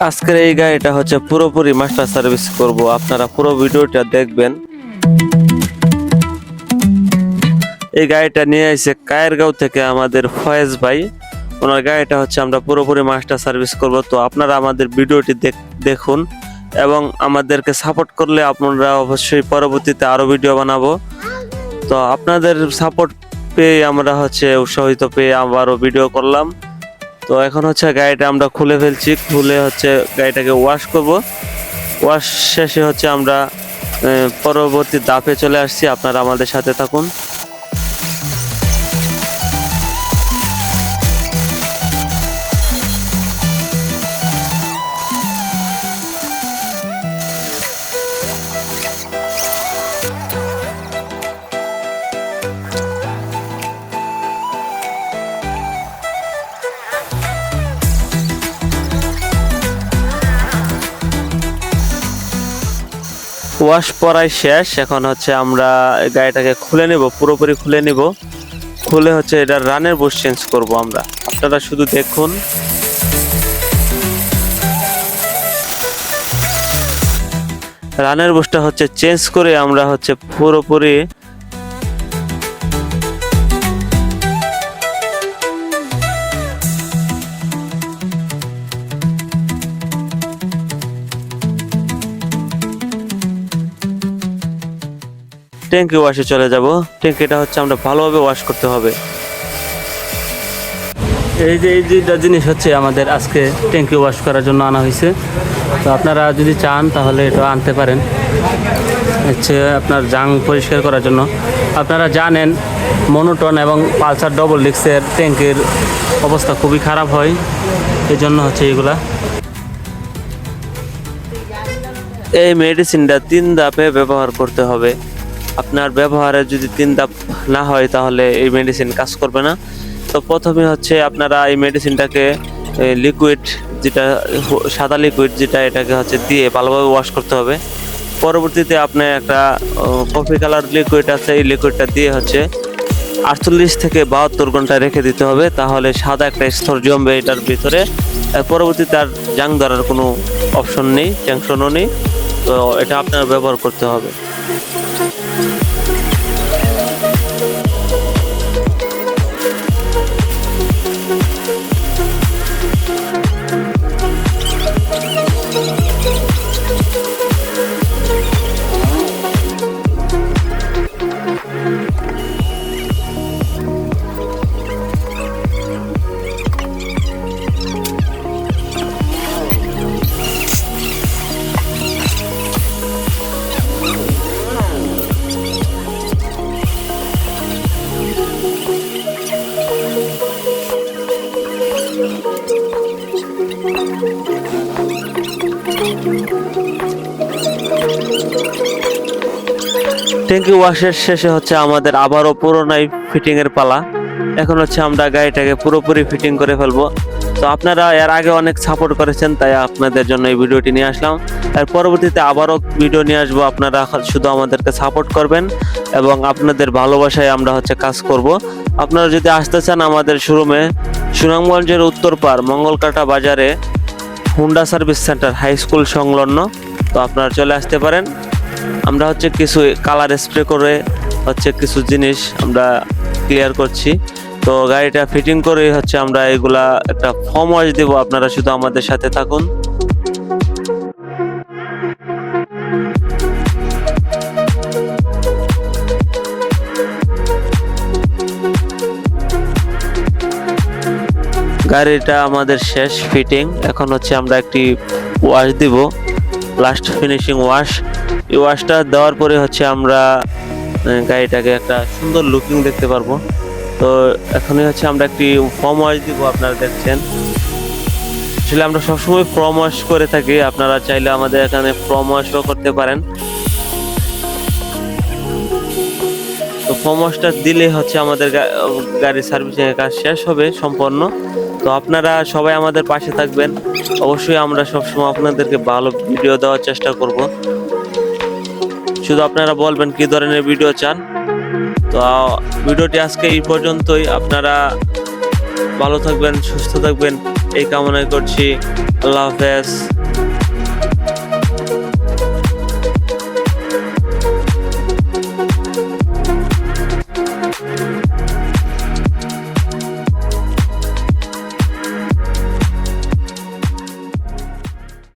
আজকের এই গাড়িটা হচ্ছে পুরোপুরি মাস্টার সার্ভিস করব। আপনারা পুরো ভিডিওটা দেখবেন। এই গাড়িটা নিয়ে এসে কায়েরগাঁও থেকে আমাদের ফয়েজ ভাই। ওনার গাড়িটা হচ্ছে আমরা পুরোপুরি মাস্টার সার্ভিস করব। তো আপনারা আমাদের ভিডিওটি দেখ- দেখুন এবং আমাদেরকে সাপোর্ট করলে আপনারা অবশ্যই পরবর্তীতে আরও ভিডিও বানাবো। তো আপনাদের সাপোর্ট পেয়ে আমরা হচ্ছে উৎসাহিত পেয়ে আবারও ভিডিও করলাম। তো এখন হচ্ছে গাড়িটা আমরা খুলে ফেলছি, খুলে হচ্ছে গাড়িটাকে ওয়াশ করব। ওয়াশ শেষে হচ্ছে আমরা পরবর্তী দাপে চলে আসছি, আপনারা আমাদের সাথে থাকুন। ওয়াশ পরাই শেষ। এখন হচ্ছে আমরা গাড়িটাকে খুলে নেব, পুরোপুরি খুলে নেব। খুলে হচ্ছে এটা রানের বোস চেঞ্জ করব আমরা। আপনারা শুধু দেখুন। রানের বোসটা হচ্ছে চেঞ্জ করে আমরা হচ্ছে পুরোপুরি ট্যাঙ্কি ওয়াশে চলে যাব। ট্যাঙ্কিটা হচ্ছে আমরা ভালোভাবে ওয়াশ করতে হবে। এই যে, এই দুইটা জিনিস হচ্ছে আমাদের আজকে ট্যাঙ্কি ওয়াশ করার জন্য আনা হয়েছে। তো আপনারা যদি চান, তাহলে এটা আনতে পারেন। হচ্ছে আপনার জাং পরিষ্কার করার জন্য। আপনারা জানেন মনোটন এবং পালসার ডবল ডিক্সের ট্যাঙ্কির অবস্থা খুবই খারাপ হয়। এই জন্য হচ্ছে এগুলা। এই মেডিসিনটা তিন ধাপে ব্যবহার করতে হবে। আপনার ব্যবহারে যদি তিন ধাপ না হয় তাহলে এই মেডিসিন কাজ করবে না। তো প্রথমে হচ্ছে আপনারা এই মেডিসিনটাকে লিকুইড যেটা সাদা লিকুইড যেটা এটাকে হচ্ছে দিয়ে ভালোভাবে ওয়াশ করতে হবে। পরবর্তীতে আপনি একটা কফি কালার লিকুইড আছে, এই লিকুইডটা দিয়ে হচ্ছে আটচল্লিশ থেকে বাহাত্তর ঘণ্টা রেখে দিতে হবে, তাহলে সাদা একটা স্তর জমবে এটার ভিতরে। পরবর্তীতে আর জাং ধরার কোনো অপশন নেই টেনশনও নেই। তো এটা আপনার ব্যবহার করতে হবে। ট্যাঙ্কি ওয়াশের শেষে হচ্ছে আমাদের আবারও পুরোনাই ফিটিংয়ের পালা। এখন হচ্ছে আমরা গাড়িটাকে পুরোপুরি ফিটিং করে ফেলব। তো আপনারা এর আগে অনেক সাপোর্ট করেছেন, তাই আপনাদের জন্য এই ভিডিওটি নিয়ে আসলাম। আর পরবর্তীতে আবারও ভিডিও নিয়ে আসব, আপনারা শুধু আমাদেরকে সাপোর্ট করবেন এবং আপনাদের ভালোবাসায় আমরা হচ্ছে কাজ করব। আপনারা যদি আসতে চান আমাদের শোরুমে সুনামগঞ্জের উত্তরপাড় মঙ্গলকাটা বাজারে Honda service centre high school সংলগ্ন। তো আপনারা চলে আসতে পারেন। আমরা হচ্ছে কিছু কালার স্প্রে করে হচ্ছে কিছু জিনিস আমরা ক্লিয়ার করছি। তো গাড়িটা ফিটিং করে হচ্ছে আমরা এগুলা একটা ফর্ম ওয়াশ দেবো। আপনারা শুধু আমাদের সাথে থাকুন। গাড়িটা আমাদের শেষ ফিটিং এখন হচ্ছে আমরা একটি ওয়াশ দিব। লাস্ট ফিনিশিং ওয়াশ এই ওয়াশটা দেওয়ার পরে হচ্ছে আমরা গাড়িটাকে একটা সুন্দর লুকিং দেখতে পারব। তো এখনই হচ্ছে আমরা একটি ফর্ম ওয়াশ দিব, আপনারা দেখছেন। আসলে আমরা সবসময় ফর্ম ওয়াশ করে থাকি, আপনারা চাইলে আমাদের এখানে ফর্ম ওয়াশও করতে পারেন। তো ফর্ম ওয়াশটা দিলে হচ্ছে আমাদের গাড়ির সার্ভিসিং এর কাজ শেষ হবে সম্পন্ন। তো আপনারা সবাই আমাদের পাশে থাকবেন। অবশ্যই আমরা সবসময় আপনাদেরকে ভালো ভিডিও দেওয়ার চেষ্টা করব। শুধু আপনারা বলবেন কি ধরনের ভিডিও চান তো ভিডিওটি আজকে এই পর্যন্তই। আপনারা ভালো থাকবেন, সুস্থ থাকবেন। এই কামনাই করছি। আল্লাহ হাফেজ।